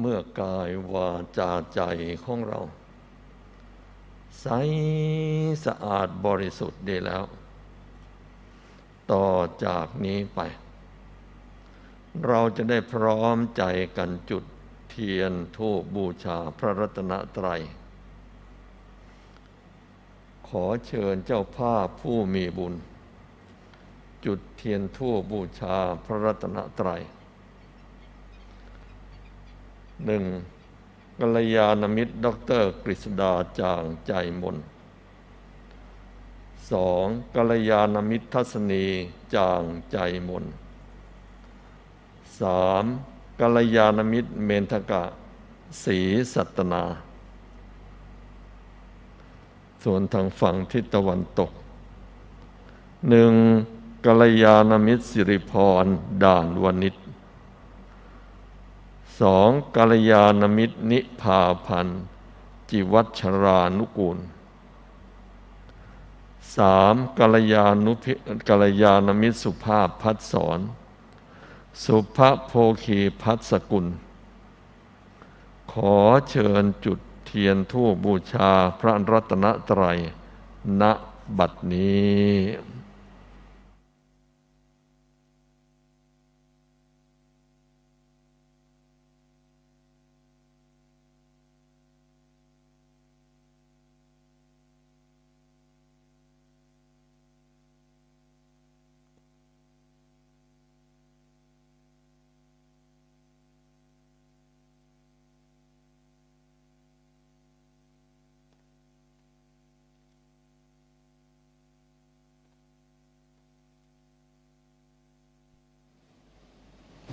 เมื่อกายวาจาใจของเรา ใสสะอาดบริสุทธิ์ดีแล้ว ต่อจากนี้ไป เราจะได้พร้อมใจกันจุดเทียนทูปบูชาพระรัตนตรัย ขอเชิญเจ้าภาพผู้มีบุญ จุดเทียนทูปบูชาพระรัตนตรัย หนึ่งกัลยาณมิตรด็อกเตอร์กฤษดาจางใจมนสองกัลยาณมิตรทัศนีจางใจมนสามกัลยาณมิตรเมนทกะศรีสัตนา ส่วนทางฝั่งทิศตะวันตกหนึ่งกัลยาณมิตรสิริพรด่านวนิช สองกัลยาณมิตรนิพาพันธ์จิวัชรานุกูลสามกัลยาณุพิกัลยาณมิตรสุภาพพัดสอน สุภโพคีพัดสกุล ขอเชิญจุดเทียนทูปบูชาพระรัตนตรัยณบัดนี้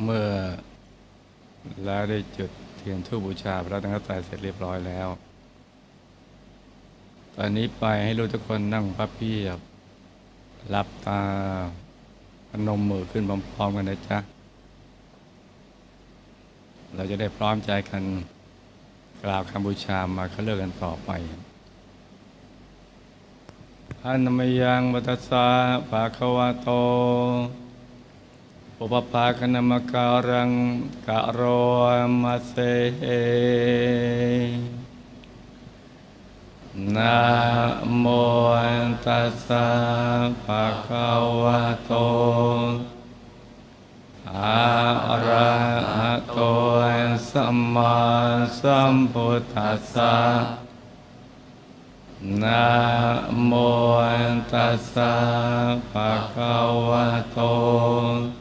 เมื่อ แล้วได้จุดเทียนทูปบูชาพระรัตนตรัยเสร็จเรียบร้อยแล้ว ตอนนี้ไปให้รู้ทุกคนนั่งพับเพียบหลับตาพนมมือขึ้นพร้อมๆกันนะจ๊ะ เราจะได้พร้อมใจกันกราบคำบูชามาเขาเลิกกันต่อไปอันนมยังวัตสสะภาควะโต ปุปภาคณมการังกะโรมาเซนะโมตัสสะภะคะวะโตอะระหะโตสัมมาสัมพุทธัสสะนะโมตัสสะภะคะวะโต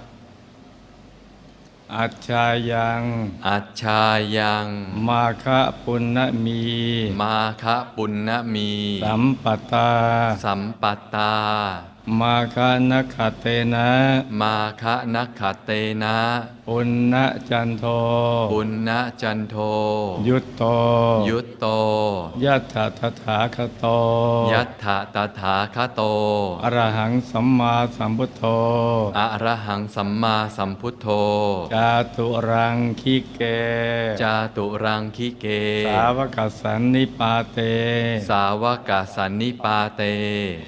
อัจฉายังอัจฉายัง มาคะปุณณมี มาคะปุณณมี สัมปตา สัมปตา มาคะนคเตนะ มาคะนักขเตนะ ปุณณจันโทปุณณจันโท ยุตโตยุตโต ยัตถะทถาคโตยัตถะตถาคโต อรหังสัมมาสัมพุทโธอะระหังสัมมาสัมพุทโธ จาตุรังคิเก จาตุรังคิเก สาวกสันนิปาเต สาวกสันนิปาเต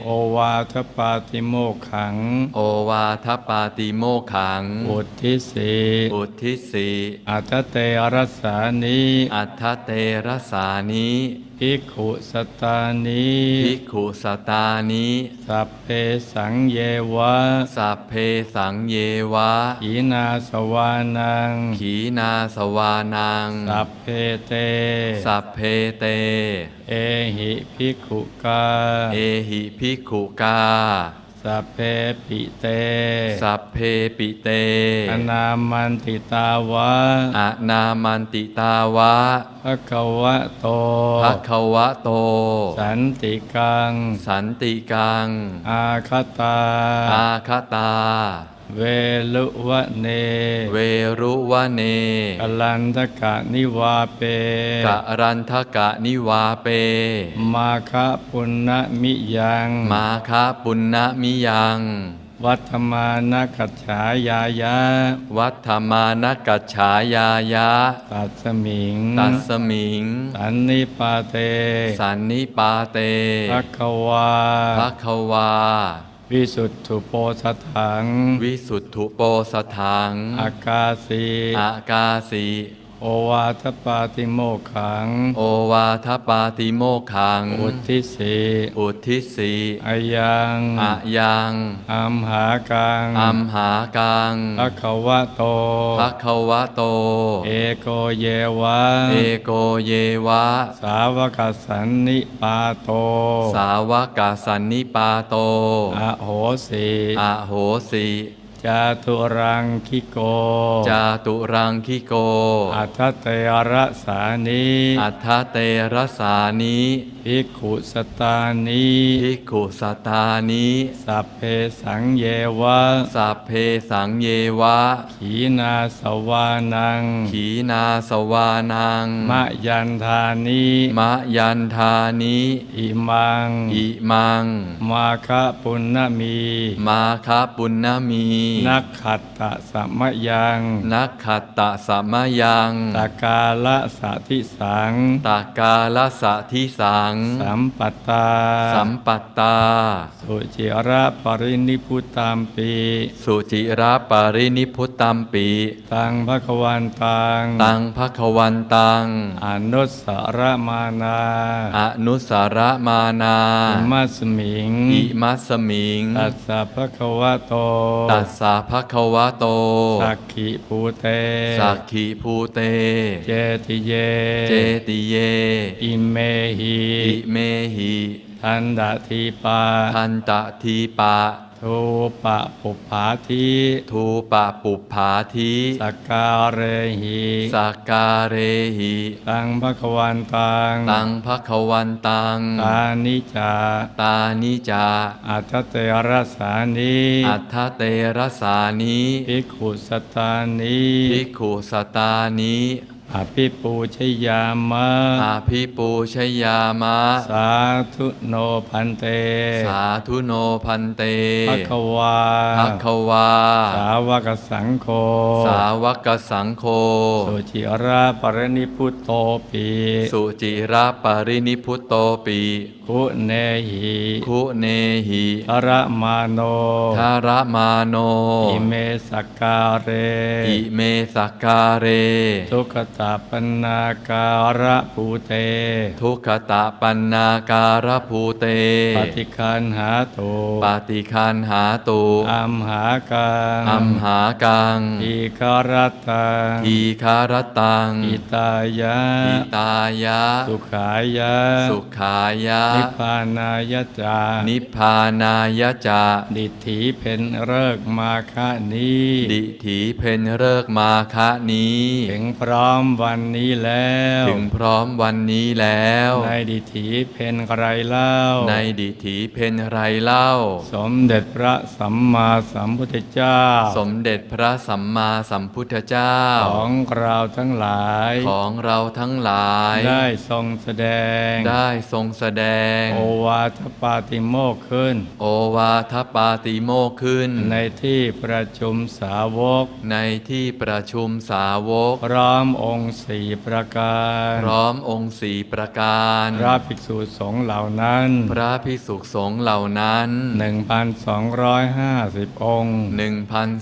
โอวาทปาติโมกขัง โอวาทปาติโมกขัง อุทิสีอุทิสีอัตเตอรสานิอัทธเตระสานิภิกขุสตานิภิกขุสตานิสัพเพสังเยวะสัพเพสังเยวะ ขีนาสวานัง ขีนาสวานัง สัพเพเต สัพเพเต เอหิภิกขุกา เอหิภิกขุกา สัพเพปิเต สัพเพปิเต อนามันติตาวะอะนามันติตาวะภะคะวะโตภะคะวะโต สันติกัง สันติกัง อาคตา อาคตา เเวลุวะเน เวรุวะเนกลันทกะนิวาเปกะรันทกะนิวาเป มาคะปุณณมิยัง มาคะปุณณมิยัง วัฒมานกัจฉายายะ วัฏมานกัจฉายายะ ตัดสมิง ตัสมิง สันนิปาเต สันนิปาเตภควาภะคะวา วิสุทธุโปสถัง วิสุทธุโปสถัง อากาสีอากาสิ โอวาทปาติโมกขัง โอวาทปาติโมกขัง อุทิสีอุทิสีอายังอะยังอัมหากังอัมหากังภะคะวะโตภะคะวะโต เอโกเยวะ เอโกเยวะ สาวกสันนิปาโต สาวกสันนิปาโต อโหสีอโหสิ จาตุรังคิโก จาตุรังคิโก อัทเตระสานิอัทธเตระสานิ ภิกขุสตานิภิกขุสตานิสัพเพสังเยวะ สัพเพสังเยวะ ขีนาสวานัง ขีนาสวานัง มะยันธานิมะยันทานิอิมัง อิมัง มาคะปุณณมี มาคาปุณณมี นักขัตตะสมยัง นักขัตตะสมยังตากาละสะทิสังตากาลสะทิสังสัมปัตตา สัมปัตตา สุจิระปรินิพุตามปีสุจิระปารินิพุตตัมปีตังภควันตัง ตังภควันตัง อนุสรมานา อนุสาระมานาอิมัสมิง อิมัสมิง ตัสสะภควะโต ตัสสะภคะวะโต สักขิภูเต สักขิภูเต เจติเย เจติเย อิเมหิอิเมหิทันดาทีปาทันตะทีปะทูปะปุปผาทีทูปะปุปผาธิสกกาเรหิสักการเรหิตังภควันตังตังภคะวันตังตานิจาตานิจาอัตเตรสานิอัทธเตระสานิภิกขุสตานิภิกขุสตานิ อภิปูชยามะ อาภิปูชยามะ สาธุโนพันเต สาธุโนพันเตภควาภควา สาวกสังโฆ สาวกสังโฆ สุจิราปรินิพุตโตปี สุจิระปรินิพุตโตปิคุเนหิคุเนหิทระมาโนทาระมาโน อิเมสกการเร อิเมสักการเร ทุกขตาปนาการะภูเต ทุกขตะปันนาการภูเต ปฏิคันหาตุปาติคันหาตุอัมหากังอัมหากังทีคารตังทีคารตังอิตายะอิตายะ สุขายะ สุขายะนิพพานายะจา นิพพานายะจา ดิถีเป็นเริกษ์มาคะนี้ ดิถีเพนเริกมาคะนี้ ถึงพร้อมวันนี้แล้ว ถึงพร้อมวันนี้แล้ว ในดิถีเป็นไรเล่า ในดิถีเพนไรเล่า สมเด็จพระสัมมาสัมพุทธเจ้า สมเด็จพระสัมมาสัมพุทธเจ้า ของเราทั้งหลาย ของเราทั้งหลาย ได้ทรงแสดง ได้ทรงแสดงโอวาทปาติโมกข์ขึ้น โอวาทปาติโมกข์ขึ้น ในที่ประชุมสาวก ในที่ประชุมสาวก พร้อมองค์สี่ประการ พร้อมองค์สี่ประการ พระภิกษุสงฆ์เหล่านั้น พระพิสุสงฆ์เหล่านั้น1,250 องค์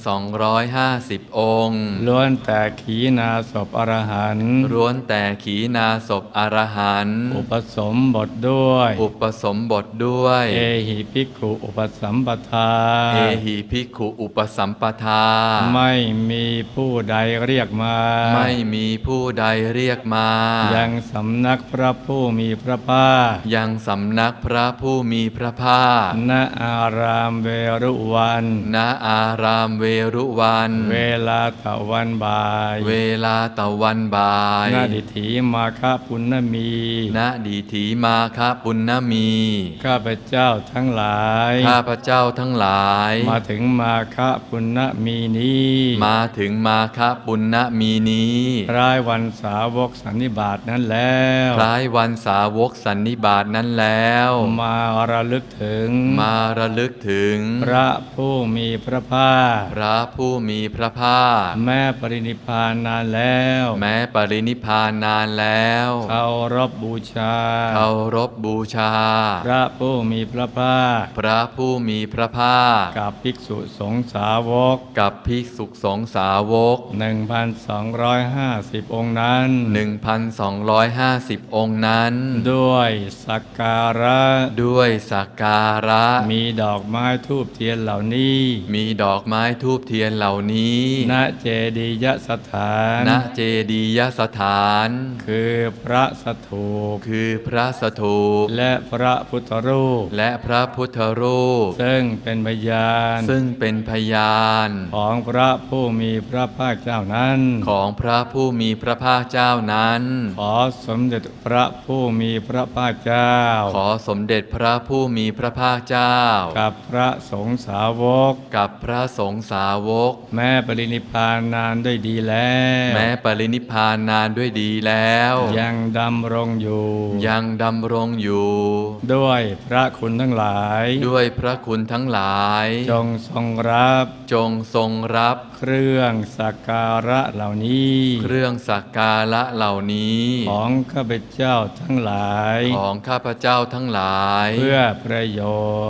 1,250 องค์ ล้วนแต่ขีณาศพอรหันต์ร้วนแต่ขีนาศพอรหันต์อุปสมบทด้วยอุปสมบทด้วย เอหิภิกขุอุปสัมปทา เอหิภิกขุอุปสัมปทา ไม่มีผู้ใดเรียกมา ไม่มีผู้ใดเรียกมา ยังสำนักพระผู้มีพระภาค ยังสำนักพระผู้มีพระภาค ณอารามเวรุวัน ณอารามเวรุวัน เวลาตะวันบ่าย เวลาตะวันบ่าย ณดิถีมาคปุณณมี ณดีถีมาคะปุณณณมี ข้าพเจ้าทั้งหลาย ข้าพเจ้าทั้งหลาย มาถึงมาคะปุณณมีนี้ มาถึงมาคปุณณมีนี้คล้ายวันสาวกสันนิบาตนั้นแล้วคล้ายวันสาวกสันนิบาตนั้นแล้ว มาระลึกถึง มาระลึกถึง พระผู้มีพระภาคพระผู้มีพระภาคแม่ปรินิพพานนานแล้ว แม้ปรินิพพานนานแล้วเคารพบูชาเคารพบูชา พระผู้มีพระภาค พระผู้มีพระภาค กับภิกษุสงฆ์สาวก กับภิกษุสงฆ์สาวก 1,250 องค์นั้น 1,250 องค์นั้น ด้วยสักการะ ด้วยสักการะ มีดอกไม้ทูบเทียนเหล่านี้ มีดอกไม้ทูบเทียนเหล่านี้ ณเจดียสถาน ณเจดียสถาน คือพระสถูป คือพระสถูปและพระพุทธรูป และพระพุทธรูป ซึ่งเป็นพยาน ซึ่งเป็นพยาน ของพระผู้มีพระภาคเจ้านั้น ของพระผู้มีพระภาคเจ้านั้น ขอสมเด็จพระผู้มีพระภาคเจ้า ขอสมเด็จพระผู้มีพระภาคเจ้า กับพระสงฆ์สาวก กับพระสงฆ์สาวก แม่ปรินิพพานนานด้วยดีแล้ว แม้ปรินิพพานนานด้วยดีแล้ว ยังดำรงอยู่ ยังดำรงอยู่ด้วยพระคุณทั้งหลาย ด้วยพระคุณทั้งหลาย จงทรงรับ จงทรงรับ เครื่องสักการะเหล่านี้ เครื่องสักการะเหล่านี้ ของข้าพเจ้าทั้งหลาย ของข้าพเจ้าทั้งหลาย เพื่อประโย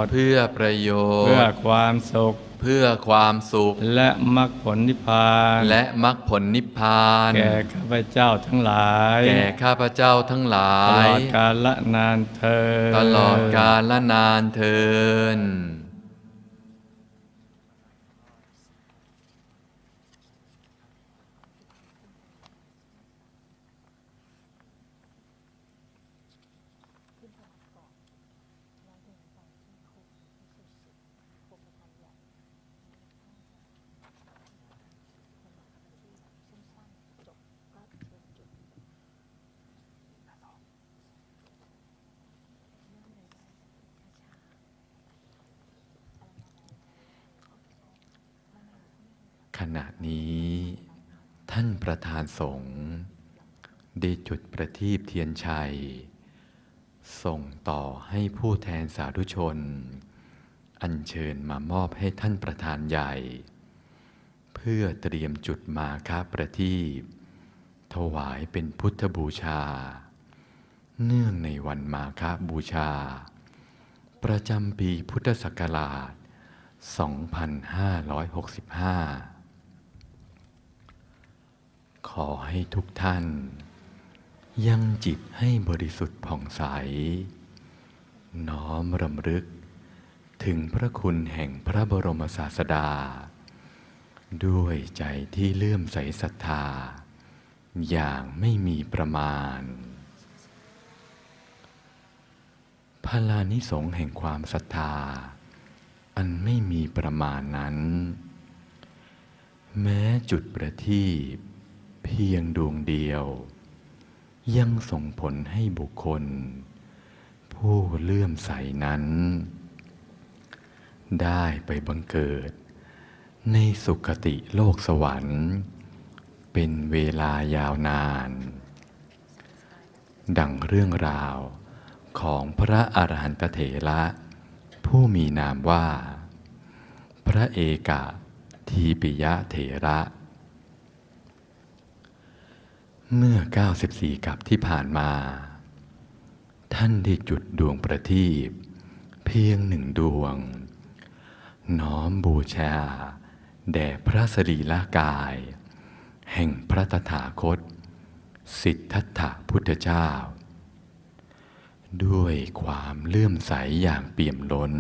ชน์ เพื่อประโยเพื่อชน์ความสุข เพื่อความสุข และมรรคผลนิพพาน และมรรคผลนิพพาน แก่ข้าพเจ้าทั้งหลาย แก่ข้าพเจ้าทั้งหลาตลยอดกาลละนานเธอญตลอดกาลละนานเทิน ขณะนี้ ท่านประธานสงฆ์ได้จุดประทีปเทียนชัย ส่งต่อให้ผู้แทนสาธุชน อัญเชิญมามอบให้ท่านประธานใหญ่ เพื่อเตรียมจุดมาค้าประทีปถวายเป็นพุทธบูชา เนื่องในวันมาค้าบูชา ประจำปีพุทธศักราช 2565 ขอให้ทุกท่าน ยังจิตให้บริสุทธิ์ผ่องใส น้อมรำลึก ถึงพระคุณแห่งพระบรมศาสดา ด้วยใจที่เลื่อมใสศรัทธา อย่างไม่มีประมาณ พลานิสงแห่งความศรัทธา อันไม่มีประมาณนั้น แม้จุดประทีป เพียงดวงเดียว ยังส่งผลให้บุคคล ผู้เลื่อมใสนั้น ได้ไปบังเกิด ในสุคติโลกสวรรค์ เป็นเวลายาวนาน ดังเรื่องราวของพระอรหันตเถระผู้มีนามว่า พระเอกะทีปิยะเถระ เมื่อ 94 กับที่ผ่านมา ท่านได้จุดดวงประทีปเพียงหนึ่งดวง น้อมบูชา แด่พระสรีละกาย แห่งพระตถาคต สิทธัตถะพุทธเจ้า ด้วยความเลื่อมใสอย่างเปี่ยมล้น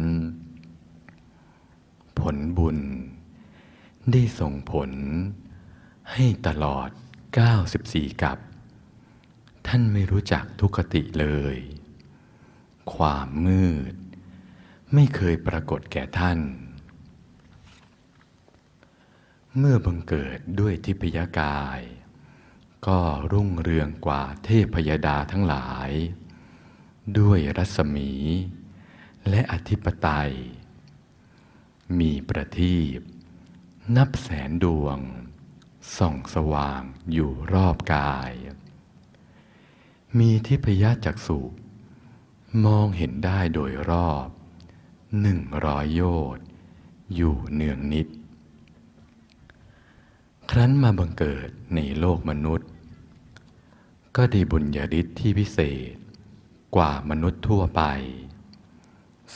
ผลบุญได้ส่งผลให้ตลอด 94 กับ ท่านไม่รู้จักทุกขติเลย ความมืด ไม่เคยปรากฏแก่ท่าน เมื่อบังเกิดด้วยทิพยกาย ก็รุ่งเรืองกว่าเทพพยดาทั้งหลาย ด้วยรัศมี และอธิปไตย มีประทีปนับแสนดวง ส่องสว่างอยู่รอบกาย มีทิพยจักษุมองเห็นได้โดยรอบหนึ่งร้อยโยชน์อยู่เนืองนิด ครั้นมาบังเกิดในโลกมนุษย์ ก็ได้บุญญาฤทธิ์ที่พิเศษกว่ามนุษย์ทั่วไป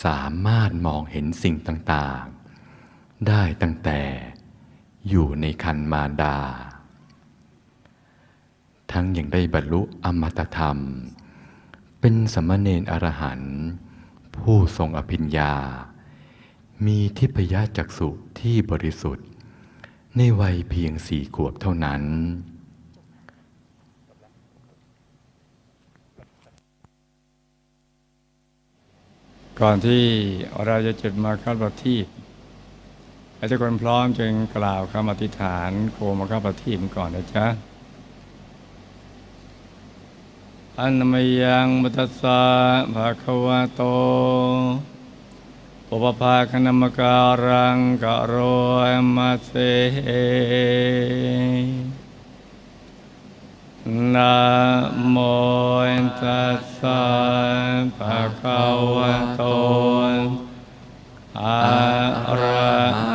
สามารถมองเห็นสิ่งต่าง ๆ ได้ตั้งแต่ อยู่ในคันมารดา ทั้งยังได้บรรลุอมตธรรม เป็นสมณเณรอรหันต์ผู้ทรงอภิญญา มีทิพยจักษุที่บริสุทธิ์ ในวัยเพียงสี่ขวบเท่านั้นก่อนที่เราจะจุดมาคับประทีป ให้ทุกคนพร้อมจึงกล่าวคำอธิษฐานโคมาคัประทีปก่อนนะจ๊ะอันมยังมุตสสะภะคะวะโตปุปภาคณมการังกะโรยมาเซนะโมตัสสะภะคะวะโตอะระ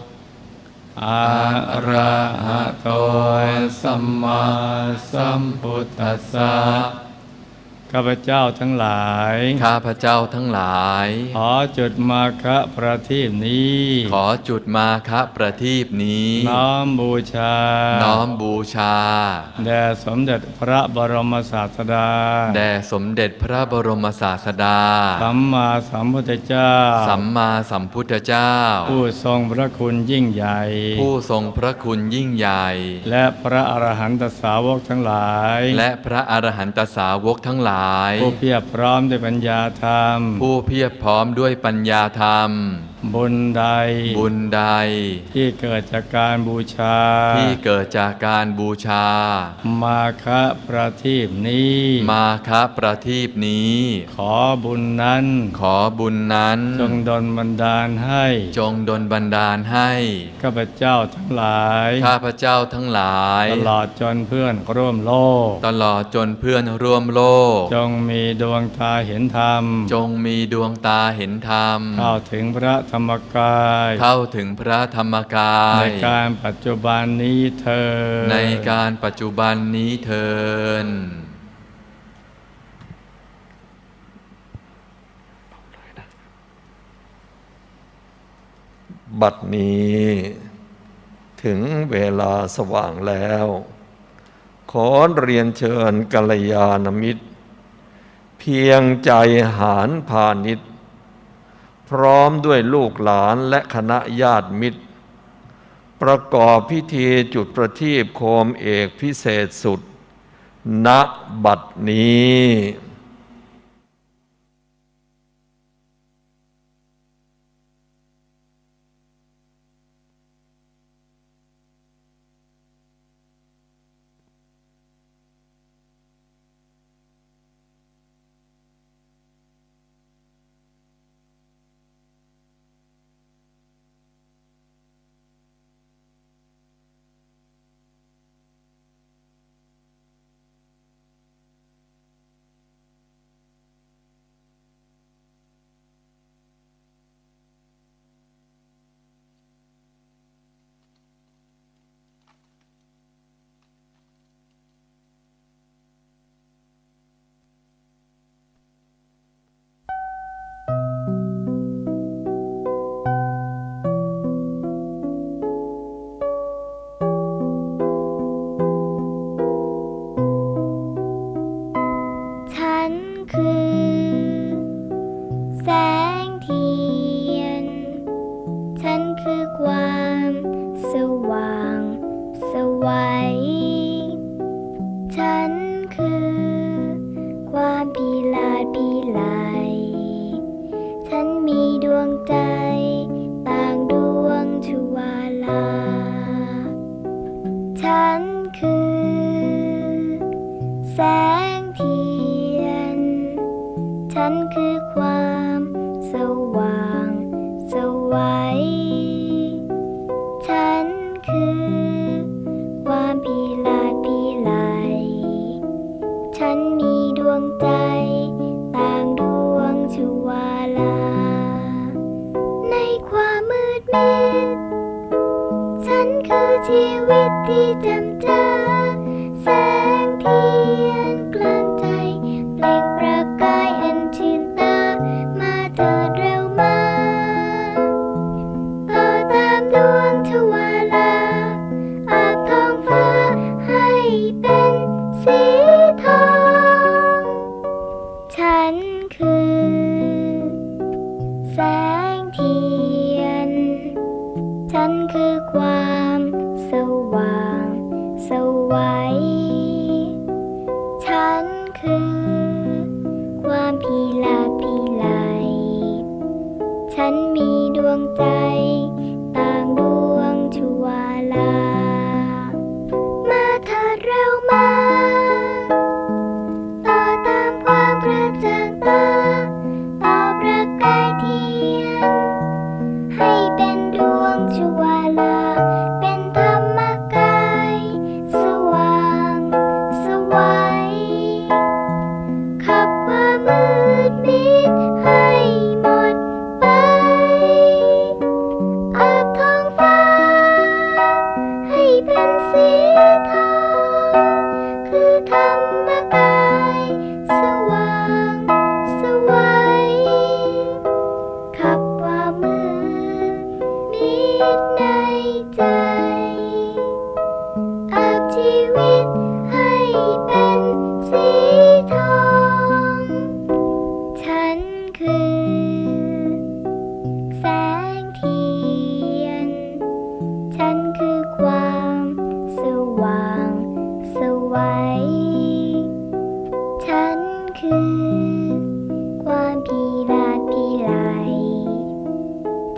อะระหะโตสัมมาสัมพุทธัสสะ ข้าพเจ้าทั้งหลาย ข้าพเจ้าทั้งหลาย ขอจุดมาคะประทีปนี้ ขอจุดมาคะประทีปนี้ น้อมบูชา น้อมบูชา แด่สมเด็จพระบรมศาสดา แด่สมเด็จพระบรมศาสดา สัมมาสัมพุทธเจ้า สัมมาสัมพุทธเจ้า ผู้ทรงพระคุณยิ่งใหญ่ ผู้ทรงพระคุณยิ่งใหญ่ และพระอรหันตสาวกทั้งหลาย และพระอรหันตสาวกทั้งหลายผู้เพียบพร้อมด้วยปัญญาธรรม ผู้เพียบพร้อมด้วยปัญญาธรรม บุญใด บุญใด ที่เกิดจากการบูชา ที่เกิดจากการบูชา มาคะประทีปนี้ มาคะประทีปนี้ ขอบุญนั้น ขอบุญนั้น จงดลบันดาลให้ จงดลบันดาลให้ ข้าพเจ้าทั้งหลาย ข้าพเจ้าทั้งหลาย ตลอดจนเพื่อนร่วมโลก ตลอดจนเพื่อนร่วมโลก จงมีดวงตาเห็นธรรม จงมีดวงตาเห็นธรรม เข้าถึงพระธรรมกาย เข้าถึงพระธรรมกาย ในการปัจจุบันนี้เธอญในการปัจจุบันนี้เทินบัดนี้ ถึงเวลาสว่างแล้ว ขอเรียนเชิญกัลยาณมิตร เพียงใจหารพาณิชย์ พร้อมด้วยลูกหลานและคณะญาติมิตร ประกอบพิธีจุดประทีปโคมเอกพิเศษสุด ณบัดนี้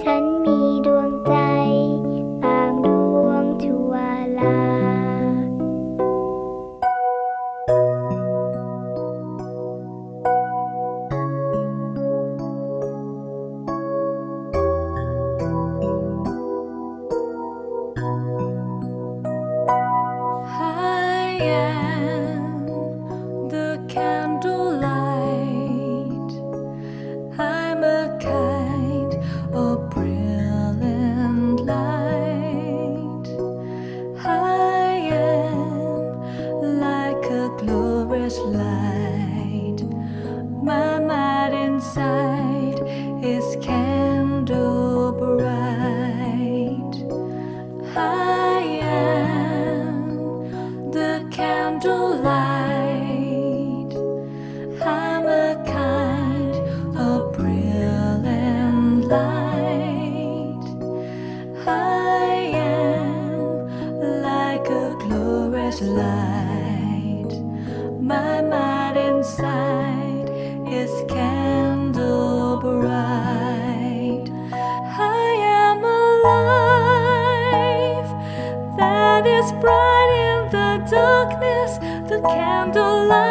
沉迷。I am like a glorious light. My mind inside is candle bright. I am alive that is bright in the darkness, the candlelight.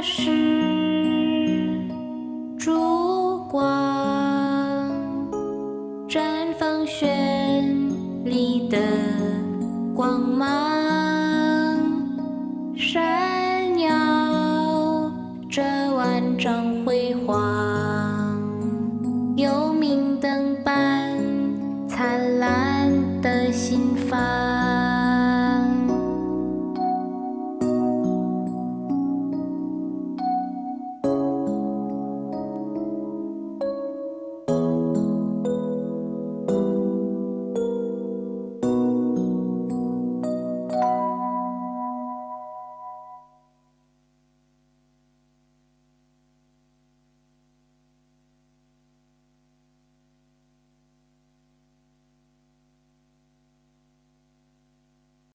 是